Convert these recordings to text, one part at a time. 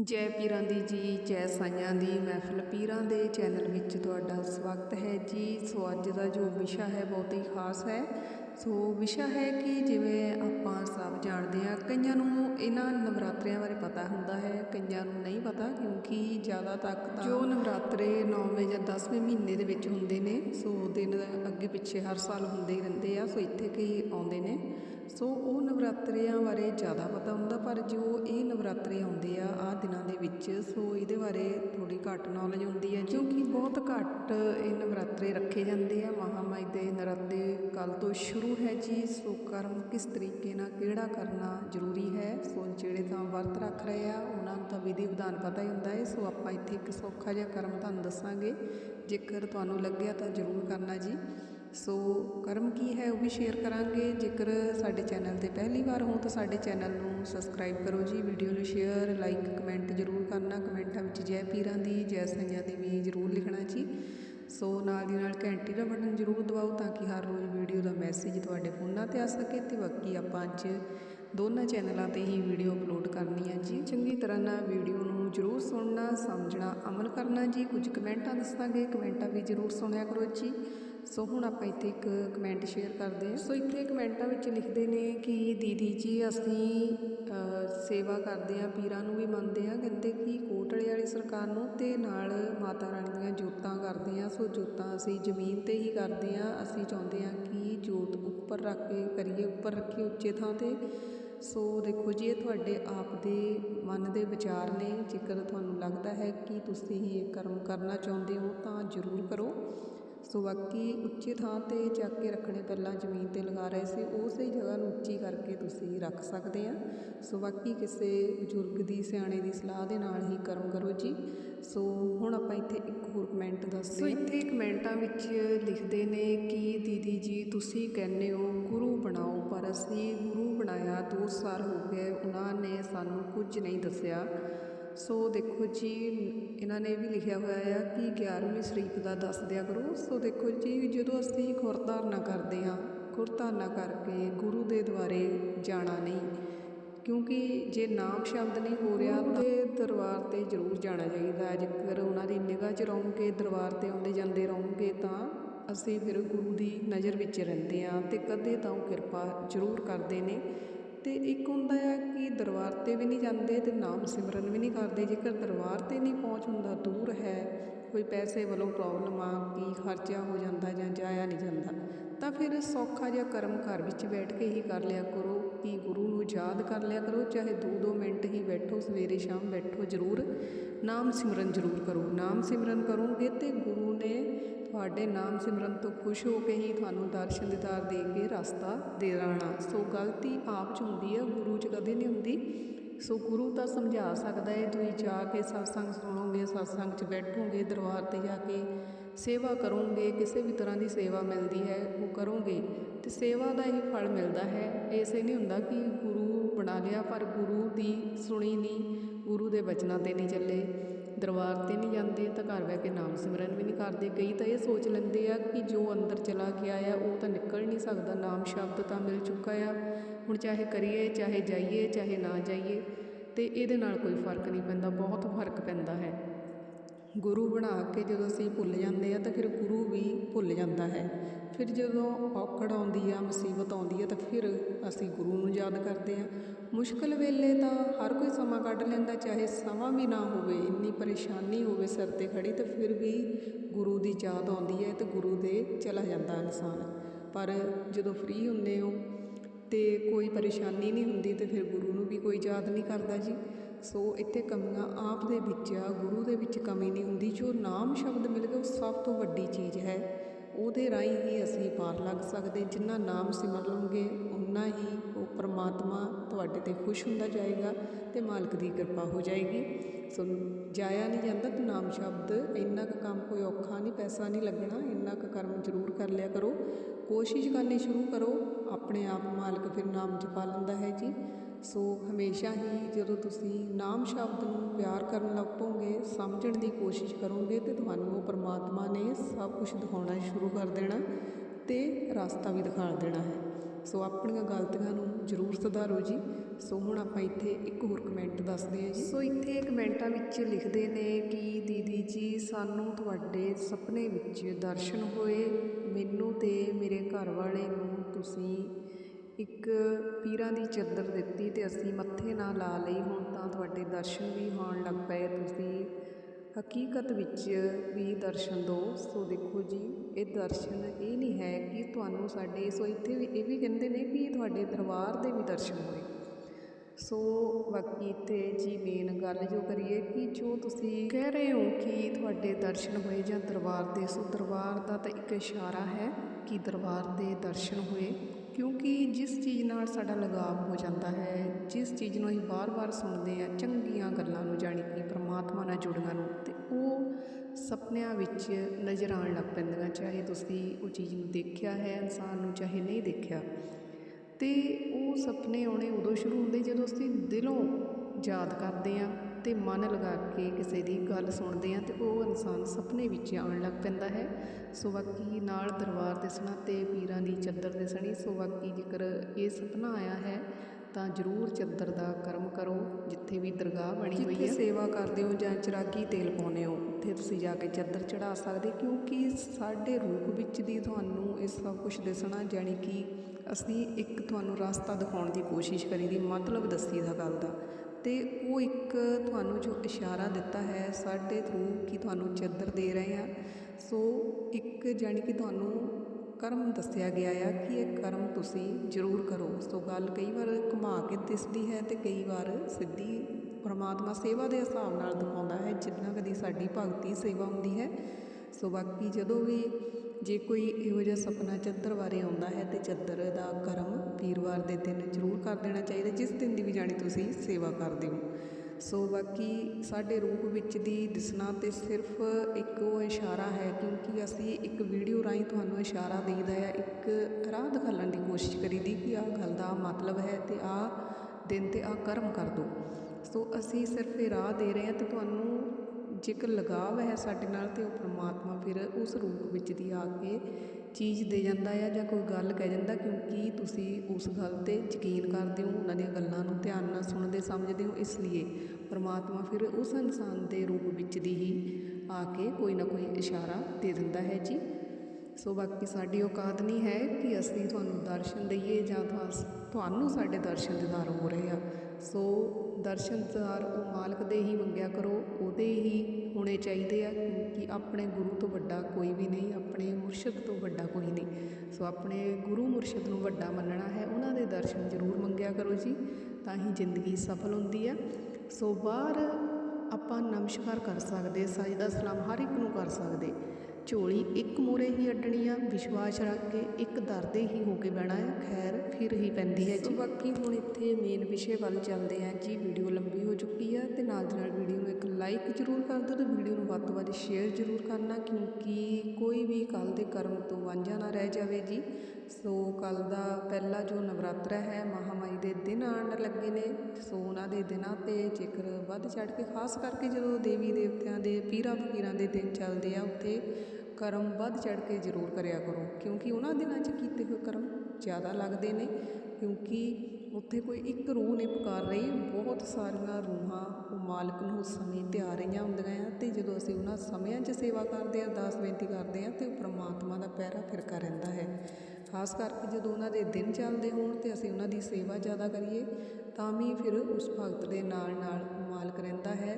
ਜੈ ਪੀਰਾਂ ਦੀ ਜੀ, ਜੈ ਸਾਈਆਂ ਦੀ, ਮਹਿਫਲ ਪੀਰਾਂ ਦੇ ਚੈਨਲ ਵਿੱਚ ਤੁਹਾਡਾ ਸਵਾਗਤ ਹੈ ਜੀ। ਸੋ ਅੱਜ ਦਾ ਜੋ ਵਿਸ਼ਾ ਹੈ ਬਹੁਤ ਹੀ ਖਾਸ ਹੈ। ਸੋ ਵਿਸ਼ਾ ਹੈ ਕਿ ਜਿਵੇਂ ਆਪਾਂ ਸਭ ਜਾਣਦੇ ਹਾਂ, ਕਈਆਂ ਨੂੰ ਇਹਨਾਂ ਨਵਰਾਤਰਿਆਂ ਬਾਰੇ ਪਤਾ ਹੁੰਦਾ ਹੈ, ਕਈਆਂ ਨੂੰ ਨਹੀਂ ਪਤਾ, ਕਿਉਂਕਿ ਜ਼ਿਆਦਾ ਤੱਕ ਤਾਂ ਜੋ ਨਵਰਾਤਰੇ 9ਵੇਂ ਜਾਂ 10ਵੇਂ ਮਹੀਨੇ ਦੇ ਵਿੱਚ ਹੁੰਦੇ ਨੇ, ਸੋ ਦਿਨ ਅੱਗੇ ਪਿੱਛੇ ਹਰ ਸਾਲ ਹੁੰਦੇ ਹੀ ਰਹਿੰਦੇ ਆ, ਸੋ ਇੱਥੇ ਕਈ ਆਉਂਦੇ ਨੇ। ਸੋ ਉਹ ਨਵਰਾਤਰਿਆਂ ਬਾਰੇ ਜ਼ਿਆਦਾ ਪਤਾ ਹੁੰਦਾ, ਪਰ ਜੋ ਇਹ ਨਵਰਾਤਰੇ ਆਉਂਦੇ ਆ ਆ ਦਿਨਾਂ ਦੇ ਵਿੱਚ, ਸੋ ਇਹਦੇ ਬਾਰੇ ਥੋੜੀ ਘੱਟ ਨੌਲੇਜ ਹੁੰਦੀ ਹੈ ਕਿਉਂਕਿ ਬਹੁਤ ਘੱਟ ਇਹ ਨਵਰਾਤਰੇ ਰੱਖੇ ਜਾਂਦੇ ਆ। ਮਹਾਮਾਈ ਦੇ ਨਰਾਤੇ ਕੱਲ ਤੋਂ ਸ਼ੁਰੂ ਹੈ ਜੀ, ਸੋ ਕਰਮ ਕਿਸ ਤਰੀਕੇ ਨਾਲ ਕਿਹੜਾ ਕਰਨਾ ਜ਼ਰੂਰੀ ਹੈ, ਸੋ ਜਿਹੜੇ ਤਾਂ ਵਰਤ ਰੱਖ ਰਹੇ ਆ, ਉਹਨਾਂ ਨੂੰ ਤਾਂ ਵਿਧੀ ਵਿਧਾਨ ਪਤਾ ਹੀ ਹੁੰਦਾ ਹੈ। ਸੋ ਆਪਾਂ ਇੱਥੇ ਇੱਕ ਸੌਖਾ ਜਿਹਾ ਕਰਮ ਤੁਹਾਨੂੰ ਦੱਸਾਂਗੇ, ਜੇਕਰ ਤੁਹਾਨੂੰ ਲੱਗਿਆ ਤਾਂ ਜ਼ਰੂਰ ਕਰਨਾ ਜੀ। ਸੋ ਕਰਮ ਕੀ ਹੈ ਉਹ ਵੀ ਸ਼ੇਅਰ ਕਰਾਂਗੇ। ਜੇਕਰ ਸਾਡੇ ਚੈਨਲ ਤੇ ਪਹਿਲੀ ਵਾਰ ਹੋ ਤਾਂ ਸਾਡੇ ਚੈਨਲ ਨੂੰ ਸਬਸਕ੍ਰਾਈਬ ਕਰੋ ਜੀ। ਵੀਡੀਓ ਨੂੰ ਸ਼ੇਅਰ ਲਾਈਕ ਕਮੈਂਟ ਜ਼ਰੂਰ ਕਰਨਾ। ਕਮੈਂਟਾਂ ਵਿੱਚ ਜੈ ਪੀਰਾਂ ਦੀ, ਜੈ ਸਾਈਆਂ ਦੀ ਵੀ ਜ਼ਰੂਰ ਲਿਖਣਾ ਜੀ। ਸੋ ਨਾਲ ਦੀ ਨਾਲ ਘੰਟੀ ਦਾ ਬਟਨ ਜ਼ਰੂਰ ਦਬਾਓ ਤਾਂ ਕਿ ਹਰ ਰੋਜ਼ ਵੀਡੀਓ ਦਾ ਮੈਸੇਜ ਤੁਹਾਡੇ ਫੋਨਾਂ ਤੇ ਆ ਸਕੇ ਤੇ ਬਾਕੀ ਆਪਾਂ ਅੱਜ ਦੋਨਾਂ ਚੈਨਲਾਂ ਤੇ ਹੀ ਵੀਡੀਓ ਅਪਲੋਡ ਕਰਨੀ ਹੈ ਜੀ। ਚੰਗੀ ਤਰ੍ਹਾਂ ਨਾਲ ਵੀਡੀਓ ਨੂੰ ਜ਼ਰੂਰ ਸੁਣਨਾ, ਸਮਝਣਾ, ਅਮਲ ਕਰਨਾ ਜੀ। ਕੁਝ ਕਮੈਂਟਾਂ ਦੱਸਾਂਗੇ। ਕਮੈਂਟਾਂ ਵੀ ਜ਼ਰੂਰ ਸੁਣਿਆ ਕਰੋ ਜੀ। ਸੋ ਹੁਣ ਆਪਾਂ ਇੱਥੇ ਇੱਕ ਕਮੈਂਟ ਸ਼ੇਅਰ ਕਰਦੇ ਹਾਂ। ਸੋ ਇੱਥੇ ਕਮੈਂਟਾਂ ਵਿੱਚ ਲਿਖਦੇ ਨੇ ਕਿ ਦੀਦੀ ਜੀ, ਅਸੀਂ ਸੇਵਾ ਕਰਦੇ ਆ ਪੀਰਾਂ ਨੂੰ ਵੀ ਮੰਨਦੇ ਆ ਕਹਿੰਦੇ ਕਿ ਕੋਟਲੇ ਵਾਲੀ ਸਰਕਾਰ ਨੂੰ ਤੇ ਨਾਲ ਮਾਤਾ ਰਾਣੀ ਦੀਆਂ ਜੋਤਾਂ ਕਰਦੇ ਆ ਸੋ ਜੋਤਾਂ ਅਸੀਂ ਜ਼ਮੀਨ ਤੇ ਹੀ ਕਰਦੇ ਆ ਅਸੀਂ ਚਾਹੁੰਦੇ ਆ ਕਿ ਜੋਤ ਉੱਪਰ ਰੱਖ ਕੇ ਕਰੀਏ, ਉੱਪਰ ਰੱਖੀਏ ਉੱਚੇ ਥਾਂ ਤੇ। ਸੋ ਦੇਖੋ ਜੀ, ਇਹ ਤੁਹਾਡੇ ਆਪ ਦੇ ਮਨ ਦੇ ਵਿਚਾਰ ਨੇ। ਜੇਕਰ ਤੁਹਾਨੂੰ ਲੱਗਦਾ ਹੈ ਕਿ ਤੁਸੀਂ ਇਹ ਕਰਮ ਕਰਨਾ ਚਾਹੁੰਦੇ ਹੋ, ਤਾਂ ਜ਼ਰੂਰ ਕਰੋ। ਸੋ ਬਾਕੀ ਉੱਚੀ ਥਾਂ ਤੇ ਚੱਕ ਕੇ ਰੱਖਣੇ ਪਹਿਲਾਂ ਜ਼ਮੀਨ ਤੇ ਲਗਾ ਰਹੇ ਸੀ। ਉਸੇ ਜਗ੍ਹਾ ਨੂੰ ਉੱਚੀ ਕਰਕੇ ਤੁਸੀਂ ਰੱਖ ਸਕਦੇ ਆ। ਸੋ ਬਾਕੀ ਕਿਸੇ ਬਜ਼ੁਰਗ ਦੀ ਸਿਆਣੇ ਦੀ ਸਲਾਹ ਦੇ ਨਾਲ ਹੀ ਕਰਮ ਕਰੋ ਜੀ। ਸੋ ਹੁਣ ਆਪਾਂ ਇੱਥੇ ਇੱਕ ਹੋਰ ਕਮੈਂਟ ਦੱਸਦੇ ਸੋ ਇੱਥੇ ਕਮੈਂਟਾਂ ਵਿੱਚ ਲਿਖਦੇ ਨੇ ਕਿ ਦੀਦੀ ਜੀ ਤੁਸੀਂ ਕਹਿੰਦੇ ਹੋ ਗੁਰੂ ਬਣਾਓ ਪਰ ਅਸੀਂ ਗੁਰੂ ਬਣਾਇਆ 2 ਸਾਲ ਹੋ ਗਏ ਉਹਨਾਂ ਨੇ ਸਾਨੂੰ ਕੁਝ ਨਹੀਂ ਦੱਸਿਆ। ਸੋ ਦੇਖੋ ਜੀ, ਇਹਨਾਂ ਨੇ ਵੀ ਲਿਖਿਆ ਹੋਇਆ ਆ ਕਿ 11ਵੀਂ ਸ਼ਰੀਫ ਦਾ ਦੱਸ ਦਿਆ ਕਰੋ। ਸੋ ਦੇਖੋ ਜੀ, ਜਦੋਂ ਅਸੀਂ ਗੁਰਧਾਰਨਾ ਕਰਦੇ ਹਾਂ ਗੁਰਧਾਰਨਾ ਕਰਕੇ ਗੁਰੂ ਦੇ ਦੁਆਰੇ ਜਾਣਾ ਨਹੀਂ, ਕਿਉਂਕਿ ਜੇ ਨਾਮ ਸ਼ਬਦ ਨਹੀਂ ਹੋ ਰਿਹਾ ਤੇ ਦਰਬਾਰ ਤੇ ਜ਼ਰੂਰ ਜਾਣਾ ਚਾਹੀਦਾ ਹੈ। ਜੇਕਰ ਉਹਨਾਂ ਦੀ ਨਿਗਾਹ 'ਚ ਰਹੋਗੇ, ਦਰਬਾਰ ਤੇ ਆਉਂਦੇ ਜਾਂਦੇ ਰਹੋਗੇ ਤਾਂ ਅਸੀਂ ਫਿਰ ਗੁਰੂ ਦੀ ਨਜ਼ਰ ਵਿੱਚ ਰਹਿੰਦੇ ਹਾਂ ਤੇ ਕਦੇ ਤਾਂ ਉਹ ਕਿਰਪਾ ਜ਼ਰੂਰ ਕਰਦੇ ਨੇ। ਅਤੇ ਇੱਕ ਹੁੰਦਾ ਆ ਕਿ ਦਰਬਾਰ ਤੇ ਵੀ ਨਹੀਂ ਜਾਂਦੇ ਅਤੇ ਨਾਮ ਸਿਮਰਨ ਵੀ ਨਹੀਂ ਕਰਦੇ। ਜੇਕਰ ਦਰਬਾਰ ਤੇ ਨਹੀਂ ਪਹੁੰਚ ਹੁੰਦਾ, ਦੂਰ ਹੈ, ਕੋਈ ਪੈਸੇ ਵੱਲੋਂ ਪ੍ਰੋਬਲਮ ਆ, ਕਿ ਖਰਚਾ ਹੋ ਜਾਂਦਾ ਜਾਂ ਜਾਇਆ ਨਹੀਂ ਜਾਂਦਾ, ਤਾਂ ਫਿਰ ਸੌਖਾ ਜਿਹਾ ਕਰਮ ਘਰ ਵਿੱਚ ਬੈਠ ਕੇ ਹੀ ਕਰ ਲਿਆ ਕਰੋ। ਕਿ ਗੁਰੂ ਨੂੰ ਯਾਦ ਕਰ ਲਿਆ ਕਰੋ, ਚਾਹੇ 2-2 ਮਿੰਟ ਹੀ ਬੈਠੋ, ਸਵੇਰੇ ਸ਼ਾਮ ਬੈਠੋ ਜ਼ਰੂਰ। ਨਾਮ ਸਿਮਰਨ ਜ਼ਰੂਰ ਕਰੋ। ਨਾਮ ਸਿਮਰਨ ਕਰੋਗੇ ਤੇ ਗੁਰੂ ਨੇ ਤੁਹਾਡੇ ਨਾਮ ਸਿਮਰਨ ਤੋਂ ਖੁਸ਼ ਹੋ ਕੇ ਹੀ ਤੁਹਾਨੂੰ ਦਰਸ਼ਨ ਦਿਦਾਰ ਦੇ ਕੇ ਰਸਤਾ ਦੇ ਦੇਣਾ ਸੋ ਗਲਤੀ ਆਪ 'ਚ ਹੁੰਦੀ ਹੈ ਗੁਰੂ 'ਚ ਕਦੇ ਨਹੀਂ ਹੁੰਦੀ। ਸੋ ਗੁਰੂ ਤਾਂ ਸਮਝਾ ਸਕਦਾ ਹੈ ਤੁਸੀਂ ਜਾ ਕੇ satsang ਸੁਣੋਗੇ satsang 'ਚ ਬੈਠੋਗੇ, ਦਰਬਾਰ ਤੇ ਜਾ ਕੇ ਸੇਵਾ ਕਰੋਗੇ, ਕਿਸੇ ਵੀ ਤਰ੍ਹਾਂ ਦੀ ਸੇਵਾ ਮਿਲਦੀ ਹੈ, ਉਹ ਕਰੋਗੇ। ਤੇ ਸੇਵਾ ਦਾ ਹੀ ਫਲ ਮਿਲਦਾ ਹੈ। ਐਸੇ ਨਹੀਂ ਹੁੰਦਾ ਕਿ ਗੁਰੂ ਬਣਾ ਲਿਆ, ਪਰ ਗੁਰੂ ਦੀ ਸੁਣੀ ਨਹੀਂ ਗੁਰੂ ਦੇ ਬਚਨਾਂ ਤੇ ਨਹੀਂ ਚੱਲੇ। ਦਰਬਾਰ ਤੇ ਨਹੀਂ ਜਾਂਦੇ, ਤਾਂ ਘਰ ਬਹਿ ਕੇ ਨਾਮ ਸਿਮਰਨ ਵੀ ਨਹੀਂ ਕਰਦੇ। ਕਈ ਤਾਂ ਇਹ ਸੋਚ ਲੈਂਦੇ ਆ ਕਿ ਜੋ ਅੰਦਰ ਚਲਾ ਗਿਆ ਆ ਉਹ ਤਾਂ ਨਿਕਲ ਨਹੀਂ ਸਕਦਾ। ਨਾਮ ਸ਼ਬਦ ਤਾਂ ਮਿਲ ਚੁੱਕਾ ਆ। ਹੁਣ ਚਾਹੇ ਕਰੀਏ, ਚਾਹੇ ਜਾਈਏ, ਚਾਹੇ ਨਾ ਜਾਈਏ, ਤੇ ਇਹਦੇ ਨਾਲ ਕੋਈ ਫ਼ਰਕ ਨਹੀਂ ਪੈਂਦਾ, ਬਹੁਤ ਫ਼ਰਕ ਪੈਂਦਾ ਹੈ। ਗੁਰੂ ਬਣਾ ਕੇ ਜਦੋਂ ਅਸੀਂ ਭੁੱਲ ਜਾਂਦੇ ਹਾਂ ਤਾਂ ਫਿਰ ਗੁਰੂ ਵੀ ਭੁੱਲ ਜਾਂਦਾ ਹੈ। ਫਿਰ ਜਦੋਂ ਔਕੜ ਆਉਂਦੀ ਆ, ਮੁਸੀਬਤ ਆਉਂਦੀ ਆ ਤਾਂ ਫਿਰ ਅਸੀਂ ਗੁਰੂ ਨੂੰ ਯਾਦ ਕਰਦੇ ਹਾਂ ਮੁਸ਼ਕਲ ਵੇਲੇ ਤਾਂ ਹਰ ਕੋਈ ਸਮਾਂ ਕੱਢ ਲੈਂਦਾ, ਚਾਹੇ ਸਮਾਂ ਵੀ ਨਾ ਹੋਵੇ, ਇੰਨੀ ਪਰੇਸ਼ਾਨੀ ਹੋਵੇ ਸਿਰ ਤੇ ਖੜੀ ਤਾਂ ਫਿਰ ਵੀ ਗੁਰੂ ਦੀ ਯਾਦ ਆਉਂਦੀ ਹੈ ਤੇ ਗੁਰੂ ਦੇ ਚਲਾ ਜਾਂਦਾ ਇਨਸਾਨ। ਪਰ ਜਦੋਂ ਫ੍ਰੀ ਹੁੰਦੇ ਹੋ ਤੇ ਕੋਈ ਪਰੇਸ਼ਾਨੀ ਨਹੀਂ ਹੁੰਦੀ ਤੇ ਫਿਰ ਗੁਰੂ ਨੂੰ ਵੀ ਕੋਈ ਯਾਦ ਨਹੀਂ ਕਰਦਾ ਜੀ। ਸੋ ਇੱਥੇ ਕਮੀਆਂ ਆਪ ਦੇ ਵਿੱਚ ਆ, ਗੁਰੂ ਦੇ ਵਿੱਚ ਕਮੀ ਨਹੀਂ ਹੁੰਦੀ। ਜੋ ਨਾਮ ਸ਼ਬਦ ਮਿਲ ਗਿਆ, ਉਹ ਸਭ ਤੋਂ ਵੱਡੀ ਚੀਜ਼ ਹੈ। ਉਹਦੇ ਰਾਹੀਂ ਹੀ ਅਸੀਂ ਪਾਰ ਲੱਗ ਸਕਦੇ। ਜਿੰਨਾ ਨਾਮ ਸਿਮਰ ਲਵਾਂਗੇ ਉਨਾ ਹੀ ਉਹ ਪ੍ਰਮਾਤਮਾ ਤੁਹਾਡੇ ਤੇ ਖੁਸ਼ ਹੁੰਦਾ ਜਾਏਗਾ ਤੇ ਮਾਲਕ ਦੀ ਕਿਰਪਾ ਹੋ ਜਾਏਗੀ। ਸੋ ਜਾਇਆ ਨਹੀਂ ਜਾਂਦਾ ਤੇ ਨਾਮ ਸ਼ਬਦ। ਇੰਨਾ ਕੁ ਕੰਮ ਕੋਈ ਔਖਾ ਨਹੀਂ, ਪੈਸਾ ਨਹੀਂ ਲੱਗਣਾ। ਇੰਨਾ ਕੁ ਕਰਮ ਜ਼ਰੂਰ ਕਰ ਲਿਆ ਕਰੋ। ਕੋਸ਼ਿਸ਼ ਕਰਨੀ ਸ਼ੁਰੂ ਕਰੋ। ਆਪਣੇ ਆਪ ਮਾਲਕ ਫਿਰ ਨਾਮ ਜਪਾ ਲੈਂਦਾ ਹੈ ਜੀ। ਸੋ ਹਮੇਸ਼ਾ ਹੀ ਜਦੋਂ ਤੁਸੀਂ ਨਾਮ ਸ਼ਬਦ ਨੂੰ ਪਿਆਰ ਕਰਨ ਲੱਗੋਗੇ ਸਮਝਣ ਦੀ ਕੋਸ਼ਿਸ਼ ਕਰੋਗੇ ਤੇ ਤੁਹਾਨੂੰ ਉਹ ਪਰਮਾਤਮਾ ਨੇ ਸਭ ਕੁਝ ਦਿਖਾਉਣਾ ਸ਼ੁਰੂ ਕਰ ਦੇਣਾ ਤੇ ਰਸਤਾ ਵੀ ਦਿਖਾ ਦੇਣਾ ਹੈ। ਸੋ ਆਪਣੀਆਂ ਗਲਤੀਆਂ ਨੂੰ ਜਰੂਰ ਸੁਧਾਰੋ ਜੀ। ਸੋ ਹੁਣ ਆਪਾਂ ਇੱਥੇ ਇੱਕ ਹੋਰ ਕਮੈਂਟ ਦੱਸਦੇ ਹਾਂ ਜੀ। ਸੋ ਇੱਥੇ ਕਮੈਂਟਾਂ ਵਿੱਚ ਲਿਖਦੇ ਨੇ ਕਿ, ਦੀਦੀ ਜੀ, ਸਾਨੂੰ ਤੁਹਾਡੇ ਸੁਪਨੇ ਵਿੱਚ ਦਰਸ਼ਨ ਹੋਏ। ਮੈਨੂੰ ਤੇ ਮੇਰੇ ਘਰ ਵਾਲੇ ਨੂੰ ਤੁਸੀਂ ਇੱਕ ਪੀਰਾਂ ਦੀ ਚਾਦਰ ਦਿੱਤੀ ਅਤੇ ਅਸੀਂ ਮੱਥੇ ਨਾਲ ਲਾ ਲਈ, ਹੁਣ ਤਾਂ ਤੁਹਾਡੇ ਦਰਸ਼ਨ ਵੀ ਹੋਣ ਲੱਗ ਪਏ। ਤੁਸੀਂ ਹਕੀਕਤ ਵਿੱਚ ਵੀ ਦਰਸ਼ਨ ਦਿਓ ਸੋ ਦੇਖੋ ਜੀ, ਇਹ ਦਰਸ਼ਨ ਇਹ ਨਹੀਂ ਹੈ ਕਿ ਤੁਹਾਨੂੰ ਸਾਡੇ, ਸੋ ਇੱਥੇ ਵੀ ਇਹ ਵੀ ਕਹਿੰਦੇ ਨੇ ਕਿ ਤੁਹਾਡੇ ਦਰਬਾਰ ਦੇ ਵੀ ਦਰਸ਼ਨ ਹੋਏ। ਸੋ ਬਾਕੀ ਇੱਥੇ ਜੀ ਮੇਨ ਗੱਲ ਜੋ ਕਰੀਏ ਕਿ ਜੋ ਤੁਸੀਂ ਕਹਿ ਰਹੇ ਹੋ ਕਿ ਤੁਹਾਡੇ ਦਰਸ਼ਨ ਹੋਏ ਜਾਂ ਦਰਬਾਰ ਦੇ, ਸੋ ਦਰਬਾਰ ਦਾ ਤਾਂ ਇੱਕ ਇਸ਼ਾਰਾ ਹੈ ਕਿ ਦਰਬਾਰ ਦੇ ਦਰਸ਼ਨ ਹੋਏ। ਕਿਉਂਕਿ ਜਿਸ ਚੀਜ਼ ਨਾਲ ਸਾਡਾ ਲਗਾਵ ਹੋ ਜਾਂਦਾ ਹੈ, ਜਿਸ ਚੀਜ਼ ਨੂੰ ਅਸੀਂ ਵਾਰ-ਵਾਰ ਸੁਣਦੇ ਆ ਚੰਗੀਆਂ ਗੱਲਾਂ ਨੂੰ ਜਾਣੀ ਕਿ ਪਰਮਾਤਮਾ ਨਾਲ ਜੁੜੀਆਂ ਨੂੰ, ਤੇ ਉਹ ਸੁਪਨਿਆਂ ਵਿੱਚ ਨਜ਼ਰ ਆਉਣ ਲੱਗ ਪੈਂਦੀਆਂ, ਚਾਹੇ ਤੁਸੀਂ ਉਹ ਚੀਜ਼ ਨੂੰ ਦੇਖਿਆ ਹੈ, ਇਨਸਾਨ ਨੂੰ ਚਾਹੇ ਨਹੀਂ ਦੇਖਿਆ। ਤੇ ਉਹ ਸੁਪਨੇ ਆਉਣੇ ਉਦੋਂ ਸ਼ੁਰੂ ਹੁੰਦੇ ਜਦੋਂ ਅਸੀਂ ਦਿਲੋਂ ਯਾਦ ਕਰਦੇ ਆ ਤੇ ਮਨ ਲਗਾ ਕੇ ਕਿਸੇ ਦੀ ਗੱਲ ਸੁਣਦੇ ਆ ਤੇ ਉਹ ਇਨਸਾਨ ਸੁਪਨੇ ਵਿੱਚ ਆਉਣ ਲੱਗ ਪੈਂਦਾ ਹੈ। ਸੋ ਬਾਕੀ ਨਾਲ ਦਰਬਾਰ ਦਿਸਣਾ ਤੇ ਪੀਰਾਂ ਦੀ ਚੱਦਰ ਦਿਸਣੀ ਸੋ ਬਾਕੀ ਜੇਕਰ ਇਹ ਸੁਪਨਾ ਆਇਆ ਹੈ ਤਾਂ ਜ਼ਰੂਰ ਚੱਦਰ ਦਾ ਕਰਮ ਕਰੋ ਜਿੱਥੇ ਵੀ ਦਰਗਾਹ ਬਣੀ ਹੋਈ ਹੈ। ਸੇਵਾ ਕਰਦੇ ਹੋ ਜਾਂ ਚਰਾਗੀ ਤੇਲ ਪਾਉਂਦੇ ਹੋ ਉੱਥੇ ਤੁਸੀਂ ਜਾ ਕੇ ਚੱਦਰ ਚੜਾ ਸਕਦੇ ਕਿਉਂਕਿ ਸਾਡੇ ਰੂਪ ਵਿੱਚ ਦੀ ਤੁਹਾਨੂੰ ਇਹ ਸਭ ਕੁਝ ਦਿਸਣਾ ਜਾਣੀ ਕਿ ਅਸੀਂ ਇੱਕ ਤੁਹਾਨੂੰ ਰਸਤਾ ਦਿਖਾਉਣ ਦੀ ਕੋਸ਼ਿਸ਼ ਕਰੀ ਦੀ ਮਤਲਬ ਦੱਸੀ ਦਾ ਗੱਲ ਦਾ। ਅਤੇ ਉਹ ਇੱਕ ਤੁਹਾਨੂੰ ਜੋ ਇਸ਼ਾਰਾ ਦਿੱਤਾ ਹੈ ਸਾਡੇ ਥਰੂ ਕਿ ਤੁਹਾਨੂੰ ਚਾਦਰ ਦੇ ਰਹੇ ਹਾਂ। ਸੋ ਇੱਕ ਜਾਣੀ ਕਿ ਤੁਹਾਨੂੰ ਕਰਮ ਦੱਸਿਆ ਗਿਆ ਆ ਕਿ ਇਹ ਕਰਮ ਤੁਸੀਂ ਜ਼ਰੂਰ ਕਰੋ। ਸੋ ਗੱਲ ਕਈ ਵਾਰ ਘੁਮਾ ਕੇ ਦਿਸਦੀ ਹੈ ਤੇ ਕਈ ਵਾਰ ਸਿੱਧੀ ਪਰਮਾਤਮਾ ਸੇਵਾ ਦੇ ਹਿਸਾਬ ਨਾਲ ਦਿਖਾਉਂਦਾ ਹੈ, ਜਿੰਨਾ ਕਦੀ ਸਾਡੀ ਭਗਤੀ ਸੇਵਾ ਹੁੰਦੀ ਹੈ। ਸੋ ਬਾਕੀ ਜਦੋਂ ਵੀ ਜੇ ਕੋਈ ਇਹੋ ਜਿਹਾ ਸੁਪਨਾ ਚੱਦਰ ਬਾਰੇ ਆਉਂਦਾ ਹੈ ਤੇ ਚੱਦਰ ਦਾ ਕਰਮ ਵੀਰਵਾਰ ਦੇ ਦਿਨ ਜ਼ਰੂਰ ਕਰ ਦੇਣਾ ਚਾਹੀਦਾ, ਜਿਸ ਦਿਨ ਦੀ ਵੀ ਜਾਣੀ ਤੁਸੀਂ ਸੇਵਾ ਕਰਦੇ ਹੋ। ਸੋ ਬਾਕੀ ਸਾਡੇ ਰੂਪ ਵਿੱਚ ਦੀ ਦਿਸਣਾ ਤੇ ਸਿਰਫ ਇੱਕ ਉਹ ਇਸ਼ਾਰਾ ਹੈ, ਕਿਉਂਕਿ ਅਸੀਂ ਇੱਕ ਵੀਡੀਓ ਰਾਹੀਂ ਤੁਹਾਨੂੰ ਇਸ਼ਾਰਾ ਦੇਈਦਾ ਹੈ ਇੱਕ ਰਾਹ ਦਿਖਾਲਣ ਦੀ ਕੋਸ਼ਿਸ਼ ਕਰੀਦੀ ਕਿ ਆਹ ਗੱਲ ਦਾ ਮਤਲਬ ਹੈ ਤੇ ਆਹ ਦਿਨ ਤੇ ਆਹ ਕਰਮ ਕਰ ਦੋ। ਸੋ ਅਸੀਂ ਸਿਰਫ ਇਹ ਰਾਹ ਦੇ ਰਹੇ ਹਾਂ ਤੇ ਤੁਹਾਨੂੰ ਜੇਕਰ ਲਗਾਵ ਹੈ ਸਾਡੇ ਨਾਲ ਤੇ ਉਹ ਪਰਮਾਤਮਾ ਫਿਰ ਉਸ ਰੂਪ ਵਿੱਚ ਦੀ ਆ ਕੇ ਚੀਜ਼ ਦੇ ਜਾਂਦਾ ਆ ਜਾਂ ਕੋਈ ਗੱਲ ਕਹਿ ਜਾਂਦਾ ਕਿਉਂਕਿ ਤੁਸੀਂ ਉਸ ਗੱਲ ਤੇ ਯਕੀਨ ਕਰਦੇ ਹੋ, ਉਹਨਾਂ ਦੀਆਂ ਗੱਲਾਂ ਨੂੰ ਧਿਆਨ ਨਾਲ ਸੁਣਦੇ, ਸਮਝਦੇ ਹੋ? ਇਸ ਲਈ ਪਰਮਾਤਮਾ ਫਿਰ ਉਸ ਇਨਸਾਨ ਦੇ ਰੂਪ ਵਿੱਚ ਦੀ ਹੀ ਆ ਕੇ ਕੋਈ ਨਾ ਕੋਈ ਇਸ਼ਾਰਾ ਦੇ ਦਿੰਦਾ ਹੈ ਜੀ। ਸੋ ਬਾਕੀ ਸਾਡੀ ਔਕਾਤ ਨਹੀਂ ਹੈ ਕਿ ਅਸੀਂ ਤੁਹਾਨੂੰ ਦਰਸ਼ਨ ਦਈਏ ਜਾਂ ਤੁਹਾਨੂੰ ਸਾਡੇ ਦਰਸ਼ਨ ਦੀਦਾਰ ਹੋ ਰਹੇ ਆ। ਸੋ ਦਰਸ਼ਨ ਦੀਦਾਰ ਉਹ ਮਾਲਕ ਦੇ ਹੀ ਮੰਗਿਆ ਕਰੋ, ਉਹਦੇ ਹੀ ਹੋਣੇ ਚਾਹੀਦੇ ਆ, ਕਿਉਂਕਿ ਆਪਣੇ ਗੁਰੂ ਤੋਂ ਵੱਡਾ ਕੋਈ ਵੀ ਨਹੀਂ, ਆਪਣੇ ਮੁਰਸ਼ਿਦ ਤੋਂ ਵੱਡਾ ਕੋਈ ਨਹੀਂ। ਸੋ ਆਪਣੇ ਗੁਰੂ ਮੁਰਸ਼ਿਦ ਨੂੰ ਵੱਡਾ ਮੰਨਣਾ ਹੈ, ਉਹਨਾਂ ਦੇ ਦਰਸ਼ਨ ਜ਼ਰੂਰ ਮੰਗਿਆ ਕਰੋ ਜੀ, ਤਾਂ ਹੀ ਜ਼ਿੰਦਗੀ ਸਫਲ ਹੁੰਦੀ ਆ। ਸੋ ਬਾਹਰ ਆਪਾਂ ਨਮਸਕਾਰ ਕਰ ਸਕਦੇ ਸਜਦਾ ਸਲਾਮ ਹਰ ਇੱਕ ਨੂੰ ਕਰ ਸਕਦੇ। ਝੋਲੀ ਇੱਕ ਮੂਰੇ ਹੀ ਅੱਡਣੀ ਆ, ਵਿਸ਼ਵਾਸ ਰੱਖ ਕੇ ਇੱਕ ਦਰ ਦੇ ਹੀ ਹੋ ਕੇ ਬਹਿਣਾ ਹੈ ਖੈਰ ਫਿਰ ਹੀ ਪੈਂਦੀ ਹੈ ਜੀ। ਬਾਕੀ ਹੁਣ ਇੱਥੇ ਮੇਨ ਵਿਸ਼ੇ ਵੱਲ ਚੱਲਦੇ ਹਾਂ ਜੀ। ਵੀਡੀਓ ਲੰਬੀ ਹੋ ਚੁੱਕੀ ਆ ਤੇ ਨਾਲ ਦੀ ਨਾਲ ਵੀਡੀਓ ਨੂੰ ਇੱਕ ਲਾਈਕ ਜ਼ਰੂਰ ਕਰ ਦਿਓ ਤੇ ਵੀਡੀਓ ਨੂੰ ਵੱਧ ਤੋਂ ਵੱਧ ਸ਼ੇਅਰ ਜ਼ਰੂਰ ਕਰਨਾ ਕਿਉਂਕਿ ਕੋਈ ਵੀ ਕੱਲ ਦੇ ਕਰਮ ਤੋਂ ਵਾਂਝਾ ਨਾ ਰਹਿ ਜਾਵੇ ਜੀ। ਸੋ ਕੱਲ ਦਾ ਪਹਿਲਾ ਜੋ ਨਵਰਾਤਰਾ ਹੈ, ਮਹਾਮਾਈ ਦੇ ਦਿਨ ਆਉਣ ਲੱਗੇ ਨੇ। ਸੋ ਉਹਨਾਂ ਦੇ ਦਿਨਾਂ ਤੇ ਜੇਕਰ ਵੱਧ ਚੜ ਕੇ ਖਾਸ ਕਰਕੇ ਜਦੋਂ ਦੇਵੀ ਦੇਵਤਿਆਂ ਦੇ, ਪੀਰਾਂ ਫਕੀਰਾਂ ਦੇ ਦਿਨ ਚੱਲਦੇ ਆ, ਉੱਥੇ ਕਰਮ ਵੱਧ ਚੜ ਕੇ ਜ਼ਰੂਰ ਕਰਿਆ ਕਰੋ। ਕਿਉਂਕਿ ਉਹਨਾਂ ਦਿਨਾਂ 'ਚ ਕੀਤੇ ਹੋਏ ਕਰਮ ਜ਼ਿਆਦਾ ਲੱਗਦੇ ਨੇ, ਕਿਉਂਕਿ ਉੱਥੇ ਕੋਈ ਇੱਕ ਰੂਹ ਨਹੀਂ ਪੁਕਾਰ ਰਹੀ ਬਹੁਤ ਸਾਰੀਆਂ ਰੂਹਾਂ ਉਹ ਮਾਲਕ ਨੂੰ ਉਸ ਸਮੇਂ ਤੇ ਆ ਰਹੀਆਂ ਹੁੰਦੀਆਂ ਆ ਅਤੇ ਜਦੋਂ ਅਸੀਂ ਉਹਨਾਂ ਸਮਿਆਂ 'ਚ ਸੇਵਾ ਕਰਦੇ ਆ ਅਰਦਾਸ ਬੇਨਤੀ ਕਰਦੇ ਆ ਤੇ ਉਹ ਪ੍ਰਮਾਤਮਾ ਦਾ ਪਹਿਰਾ ਫਿਰਕਾ ਰਹਿੰਦਾ ਹੈ। ਖਾਸ ਕਰਕੇ ਜਦੋਂ ਉਹਨਾਂ ਦੇ ਦਿਨ ਚੱਲਦੇ ਹੋਣ ਤੇ ਅਸੀਂ ਉਹਨਾਂ ਦੀ ਸੇਵਾ ਜ਼ਿਆਦਾ ਕਰੀਏ, ਤਾਂ ਵੀ ਫਿਰ ਉਸ ਭਗਤ ਦੇ ਨਾਲ ਨਾਲ ਮਾਲਕ ਰਹਿੰਦਾ ਹੈ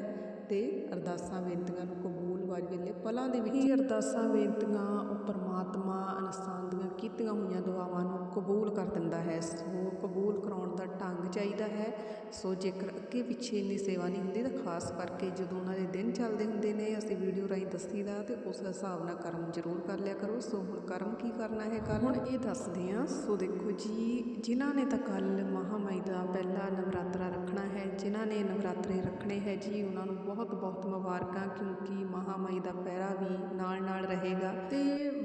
ਤੇ ਅਰਦਾਸਾਂ ਬੇਨਤੀਆਂ ਨੂੰ ਕਬੂਲ ਵਾਜ ਵੇਲੇ ਪਲਾਂ ਦੇ ਵਿੱਚ ਹੀ ਅਰਦਾਸਾਂ, ਬੇਨਤੀਆਂ, ਉਹ ਪਰਮਾਤਮਾ ਇਨਸਾਨ ਦੀਆਂ ਕੀਤੀਆਂ ਹੋਈਆਂ ਦੁਆਵਾਂ ਨੂੰ ਕਬੂਲ ਕਰ ਦਿੰਦਾ ਹੈ। ਸੋ ਕਬੂਲ ਕਰਾਉਣ ਦਾ ਢੰਗ ਚਾਹੀਦਾ ਹੈ। ਸੋ ਜੇਕਰ ਅੱਗੇ ਪਿੱਛੇ ਇੰਨੀ ਸੇਵਾ ਨਹੀਂ ਹੁੰਦੀ ਤਾਂ ਖਾਸ ਕਰਕੇ ਜਦੋਂ ਉਹਨਾਂ ਦੇ ਦਿਨ ਚੱਲਦੇ ਹੁੰਦੇ ਨੇ, ਅਸੀਂ ਵੀਡੀਓ ਰਾਹੀਂ ਦੱਸੀਦਾ ਤੇ ਉਸ ਹਿਸਾਬ ਨਾਲ ਕਰਮ ਜ਼ਰੂਰ ਕਰ ਲਿਆ ਕਰੋ। ਸੋ ਹੁਣ ਕਰਮ ਕੀ ਕਰਨਾ ਹੈ ਕੱਲ ਹੁਣ ਇਹ ਦੱਸਦੇ ਹਾਂ। ਸੋ ਦੇਖੋ ਜੀ, ਜਿਨ੍ਹਾਂ ਨੇ ਤਾਂ ਕੱਲ ਮਹਾਮਾਈ ਦਾ ਪਹਿਲਾ ਨਵਰਾਤਰਾ ਰੱਖਣਾ ਹੈ, ਜਿਨ੍ਹਾਂ ਨੇ ਨਵਰਾਤਰੇ ਰੱਖਣੇ ਹੈ ਜੀ, ਉਹਨਾਂ ਨੂੰ ਬਹੁਤ ਬਹੁਤ ਮੁਬਾਰਕਾਂ, ਕਿਉਂਕਿ ਮਹਾਮਾਈ ਦਾ ਪਹਿਰਾ ਵੀ ਨਾਲ ਨਾਲ ਰਹੇਗਾ। ਤੇ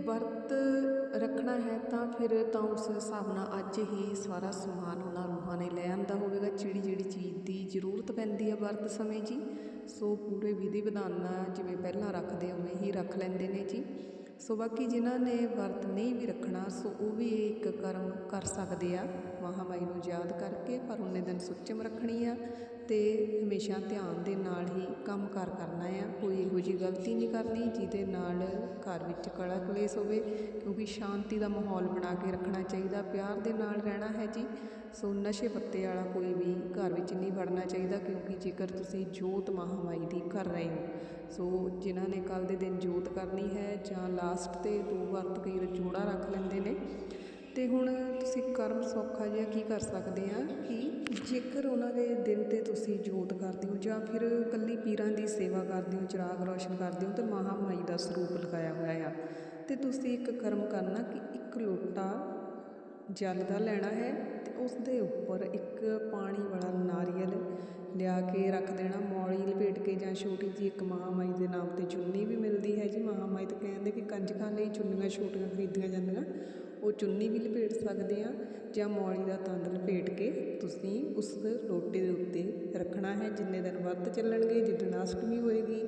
ਵਰਤ ਰੱਖਣਾ ਹੈ ਤਾਂ ਫਿਰ ਤਾਂ ਉਸ ਹਿਸਾਬ ਨਾਲ ਅੱਜ ਹੀ ਸਾਰਾ ਸਮਾਨ ਉਹਨਾਂ ਰੂਹਾਂ ਨੇ ਲੈ ਆਂਦਾ ਹੋਵੇਗਾ। ਜਿਹੜੀ ਜਿਹੜੀ ਚੀਜ਼ ਦੀ ਜ਼ਰੂਰਤ ਪੈਂਦੀ ਹੈ ਵਰਤ ਸਮੇਂ ਜੀ, ਸੋ ਪੂਰੇ ਵਿਧੀ ਵਿਧਾਨ ਨਾਲ ਜਿਵੇਂ ਪਹਿਲਾਂ ਰੱਖਦੇ, ਉਵੇਂ ਹੀ ਰੱਖ ਲੈਂਦੇ ਨੇ ਜੀ। ਸੋ ਬਾਕੀ ਜਿਨ੍ਹਾਂ ਨੇ ਵਰਤ ਨਹੀਂ ਵੀ ਰੱਖਣਾ, ਸੋ ਉਹ ਵੀ ਇਹ ਇੱਕ ਕਰਮ ਕਰ ਸਕਦੇ ਆ। ਮਹਾਮਾਈ ਨੂੰ ਯਾਦ ਕਰਕੇ, ਪਰ ਉਹਨੇ ਦਿਨ ਸੁੱਚਮ ਰੱਖਣੀ ਆ ਤੇ ਹਮੇਸ਼ਾ ਧਿਆਨ ਦੇ ਨਾਲ ਹੀ ਕੰਮ ਕਾਰ ਕਰਨਾ ਆ। ਕੋਈ ਇਹੋ ਜਿਹੀ ਗਲਤੀ ਨਹੀਂ ਕਰਨੀ ਜਿਹਦੇ ਨਾਲ ਘਰ ਵਿੱਚ ਕਲਾ ਕਲੇਸ਼ ਹੋਵੇ, ਕਿਉਂਕਿ ਸ਼ਾਂਤੀ ਦਾ ਮਾਹੌਲ ਬਣਾ ਕੇ ਰੱਖਣਾ ਚਾਹੀਦਾ, ਪਿਆਰ ਦੇ ਨਾਲ ਰਹਿਣਾ ਹੈ ਜੀ। ਸੋ ਨਸ਼ੇ ਪੱਤੇ ਵਾਲਾ ਕੋਈ ਘਰ ਵਿੱਚ ਨਹੀਂ ਵੜਨਾ ਚਾਹੀਦਾ ਕਿਉਂਕਿ ਜੇਕਰ ਤੁਸੀਂ ਜੋਤ ਮਹਾਮਾਈ ਦੀ ਕਰ ਰਹੇ ਹੋ, ਸੋ ਜਿਨ੍ਹਾਂ ਨੇ ਕੱਲ ਦੇ ਦਿਨ ਜੋਤ ਕਰਨੀ ਹੈ ਜਾਂ ਲਾਸਟ ਤੇ ਦੋ ਵਰਤ ਕਈ ਵਾਰ ਜੋੜਾ ਰੱਖ ਲੈਂਦੇ ਨੇ, ਤੇ ਹੁਣ ਤੁਸੀਂ ਕਰਮ ਸੌਖਾ ਜਿਹਾ ਕੀ ਕਰ ਸਕਦੇ ਆ ਕਿ ਜੇਕਰ ਉਹਨਾਂ ਦੇ ਦਿਨ ਤੇ ਤੁਸੀਂ ਜੋਤ ਕਰਦੇ ਹੋ ਜਾਂ ਫਿਰ ਕੱਲੀ ਪੀਰਾਂ ਦੀ ਸੇਵਾ ਕਰਦੇ ਹੋ, ਚਿਰਾਗ ਰੋਸ਼ਨ ਕਰਦੇ ਹੋ, ਤੇ ਮਹਾਮਾਈ ਦਾ ਸਰੂਪ ਲਗਾਇਆ ਹੋਇਆ ਆ, ਤੇ ਤੁਸੀਂ ਇੱਕ ਕਰਮ ਕਰਨਾ ਕਿ ਇੱਕ ਲੋਟਾ ਜਲ ਦਾ ਲੈਣਾ ਹੈ ਅਤੇ ਉਸ ਦੇ ਉੱਪਰ ਇੱਕ ਪਾਣੀ ਵਾਲਾ ਨਾਰੀਅਲ ਲਿਆ ਕੇ ਰੱਖ ਦੇਣਾ। ਮੌਲੀ ਲਪੇਟ ਕੇ ਜਾਂ ਛੋਟੀ ਜਿਹੀ ਇੱਕ ਮਹਾਮਾਈ ਦੇ ਨਾਮ ਤੇ ਚੁੰਨੀ ਵੀ ਮਿਲਦੀ ਹੈ ਜੀ। ਮਹਾਮਾਈ ਤਾਂ ਕਹਿੰਦੇ ਕਿ ਕੰਜਕਾਂ ਲਈ ਚੁੰਨੀਆਂ ਛੋਟੀਆਂ ਖਰੀਦੀਆਂ ਜਾਂਦੀਆਂ। ਉਹ ਚੁੰਨੀ ਵੀ ਲਪੇਟ ਸਕਦੇ ਆ ਜਾਂ ਮੌਲੀ ਦਾ ਤੰਦ ਲਪੇਟ ਕੇ ਤੁਸੀਂ ਉਸ ਲੋਟੇ ਦੇ ਉੱਤੇ ਰੱਖਣਾ ਹੈ। ਜਿੰਨੇ ਦਿਨ ਵਰਤ ਚੱਲਣਗੇ, ਜਿੱਦਣ ਅਸ਼ਟਮੀ ਹੋਏਗੀ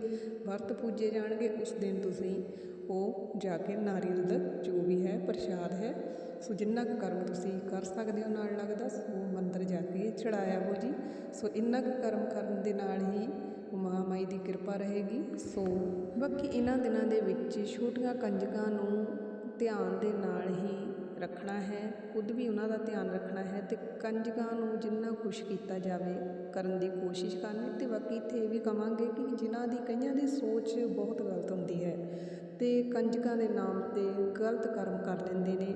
ਵਰਤ ਪੂਜੇ ਜਾਣਗੇ, ਉਸ ਦਿਨ ਤੁਸੀਂ ਉਹ ਜਾ ਕੇ ਨਾਰੀਅਲ ਦਾ ਜੋ ਵੀ ਹੈ, ਪ੍ਰਸ਼ਾਦ ਹੈ, ਸੋ ਜਿੰਨਾ ਕੁ ਕਰਮ ਤੁਸੀਂ ਕਰ ਸਕਦੇ ਹੋ ਨਾਲ ਲੱਗਦਾ, ਸੋ ਮੰਦਰ ਜਾ ਕੇ ਚੜਾਇਆ ਹੋ ਜੀ। ਸੋ ਇੰਨਾ ਕੁ ਕਰਮ ਕਰਨ ਦੇ ਨਾਲ ਹੀ ਮਹਾਮਾਈ ਦੀ ਕਿਰਪਾ ਰਹੇਗੀ। ਸੋ ਬਾਕੀ ਇਹਨਾਂ ਦਿਨਾਂ ਦੇ ਵਿੱਚ ਛੋਟੀਆਂ ਕੰਜਕਾਂ ਨੂੰ ਧਿਆਨ ਦੇ ਨਾਲ ਹੀ ਰੱਖਣਾ ਹੈ, ਖੁਦ ਵੀ ਉਹਨਾਂ ਦਾ ਧਿਆਨ ਰੱਖਣਾ ਹੈ ਤੇ ਕੰਜਕਾਂ ਨੂੰ ਜਿੰਨਾ ਖੁਸ਼ ਕੀਤਾ ਜਾਵੇ ਕਰਨ ਦੀ ਕੋਸ਼ਿਸ਼ ਕਰਨੀ। ਤੇ ਬਾਕੀ ਇੱਥੇ ਇਹ ਵੀ ਕਵਾਂਗੇ ਕਿ ਜਿਨ੍ਹਾਂ ਦੀ ਕਈਆਂ ਦੀ ਸੋਚ ਬਹੁਤ ਗਲਤ ਹੁੰਦੀ ਹੈ ਤੇ ਕੰਜਕਾਂ ਦੇ ਨਾਮ ਤੇ ਗਲਤ ਕਰਮ ਕਰ ਲੈਂਦੇ ਨੇ।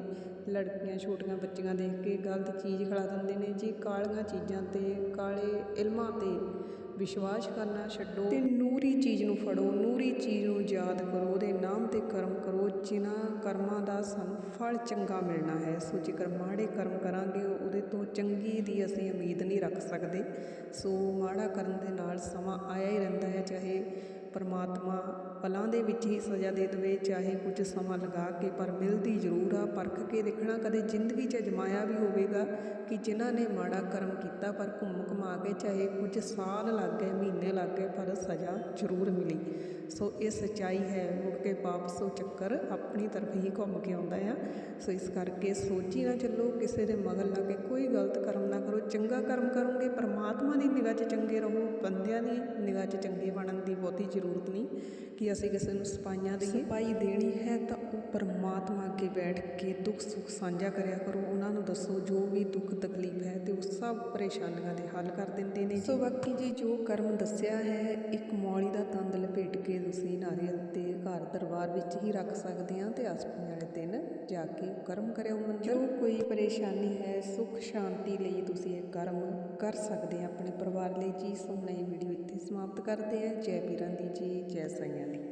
ਲੜਕੀਆਂ, ਛੋਟੀਆਂ ਬੱਚੀਆਂ ਦੇਖ ਕੇ ਗਲਤ ਚੀਜ਼ ਖਿਲਾ ਦਿੰਦੇ ਨੇ। ਜੀ ਕਾਲੀਆਂ ਚੀਜ਼ਾਂ ਤੇ, ਕਾਲੇ ਇਲਮਾਂ ਤੇ ਵਿਸ਼ਵਾਸ ਕਰਨਾ ਛੱਡੋ ਤੇ ਨੂਰੀ ਚੀਜ਼ ਨੂੰ ਫੜੋ, ਨੂਰੀ ਚੀਜ਼ ਨੂੰ ਯਾਦ ਕਰੋ, ਉਹਦੇ ਨਾਮ ਤੇ ਕਰਮ ਕਰੋ, ਜਿਨ੍ਹਾਂ ਕਰਮਾਂ ਦਾ ਸਾਨੂੰ ਫਲ ਚੰਗਾ ਮਿਲਣਾ ਹੈ। ਸੋ ਜੇਕਰ ਮਾੜੇ ਕਰਮ ਕਰਾਂਗੇ, ਉਹਦੇ ਤੋਂ ਚੰਗੀ ਦੀ ਅਸੀਂ ਉਮੀਦ ਨਹੀਂ ਰੱਖ ਸਕਦੇ। ਸੋ ਮਾੜਾ ਕਰਨ ਦੇ ਨਾਲ ਸਮਾਂ ਆਇਆ ਹੀ ਰਹਿੰਦਾ ਹੈ, ਚਾਹੇ ਪਰਮਾਤਮਾ ਪਲਾਂ ਦੇ ਵਿੱਚ ਹੀ ਸਜ਼ਾ ਦੇ ਦੇਵੇ, ਚਾਹੇ ਕੁਝ ਸਮਾਂ ਲਗਾ ਕੇ, ਪਰ ਮਿਲਦੀ ਜ਼ਰੂਰ ਆ। ਪਰਖ ਕੇ ਦੇਖਣਾ ਕਦੇ ਜ਼ਿੰਦਗੀ 'ਚ ਅਜਮਾਇਆ ਵੀ ਹੋਵੇਗਾ ਕਿ ਜਿਨ੍ਹਾਂ ਨੇ ਮਾੜਾ ਕਰਮ ਕੀਤਾ ਪਰ ਘੁੰਮ ਘੁਮਾ ਕੇ, ਚਾਹੇ ਕੁਝ ਸਾਲ ਲੱਗ ਗਏ, ਮਹੀਨੇ ਲੱਗ ਗਏ, ਪਰ ਸਜ਼ਾ ਜ਼ਰੂਰ ਮਿਲੀ। ਸੋ ਇਹ ਸੱਚਾਈ ਹੈ। ਮੁੜ ਕੇ ਵਾਪਸ ਉਹ ਚੱਕਰ ਆਪਣੀ ਤਰਫ ਹੀ ਘੁੰਮ ਕੇ ਆਉਂਦਾ ਆ। ਸੋ ਇਸ ਕਰਕੇ ਸੋਚੀ ਨਾ ਚੱਲੋ, ਕਿਸੇ ਦੇ ਮਗਰ ਲੱਗ ਕੇ ਕੋਈ ਗਲਤ ਕਰਮ ਨਾ ਕਰੋ। ਚੰਗਾ ਕਰਮ ਕਰੋਗੇ, ਪਰਮਾਤਮਾ ਦੀ ਨਿਗਾਹ 'ਚ ਚੰਗੇ ਰਹੋ। ਬੰਦਿਆਂ ਦੀ ਨਿਗਾਹ 'ਚ ਚੰਗੇ ਬਣਨ ਦੀ ਬਹੁਤੀ ਜ਼ਰੂਰਤ ਨਹੀਂ। ਕਿ ਅਸੀਂ ਕਿਸੇ ਨੂੰ ਸਪਾਈਆਂ ਦੀ ਸਪਾਈ ਦੇਣੀ ਹੈ ਤਾਂ ਉਹ ਪਰਮਾਤਮਾ ਅੱਗੇ ਬੈਠ ਕੇ ਦੁੱਖ ਸੁੱਖ ਸਾਂਝਾ ਕਰਿਆ ਕਰੋ। ਉਹਨਾਂ ਨੂੰ ਦੱਸੋ ਜੋ ਵੀ ਦੁੱਖ ਤਕਲੀਫ ਹੈ ਤੇ ਉਹ ਸਭ ਪਰੇਸ਼ਾਨੀਆਂ ਦੇ ਹੱਲ ਕਰ ਦਿੰਦੇ ਨੇ ਸੋ ਬਾਕੀ ਜੀ ਜੋ ਕਰਮ ਦੱਸਿਆ ਹੈ ਇੱਕ ਮੌਲੀ ਦਾ ਤੰਦ ਲਪੇਟ ਕੇ ਤੁਸੀਂ ਨਾਰੀਅਲ ਤੇ ਘਰ ਦਰਬਾਰ ਵਿੱਚ ਹੀ ਰੱਖ ਸਕਦੇ ਆ ਤੇ ਅਸ਼ਟਮੀ ਵਾਲੇ ਦਿਨ ਜਾ ਕੇ ਕਰਮ ਕਰਿਓ ਮੰਦਰ। ਜੋ ਕੋਈ ਪਰੇਸ਼ਾਨੀ ਹੈ ਸੁੱਖ ਸ਼ਾਂਤੀ ਲਈ ਤੁਸੀਂ ਇਹ ਕਰਮ ਕਰ ਸਕਦੇ ਆ ਆਪਣੇ ਪਰਿਵਾਰ ਲਈ ਜੀ। ਸੋ ਇਹ ਵੀਡੀਓ ਇੱਥੇ ਸਮਾਪਤ ਕਰਦੇ ਆ ਜੈ ਪੀਰਾਂ ਦੀ ਜੀ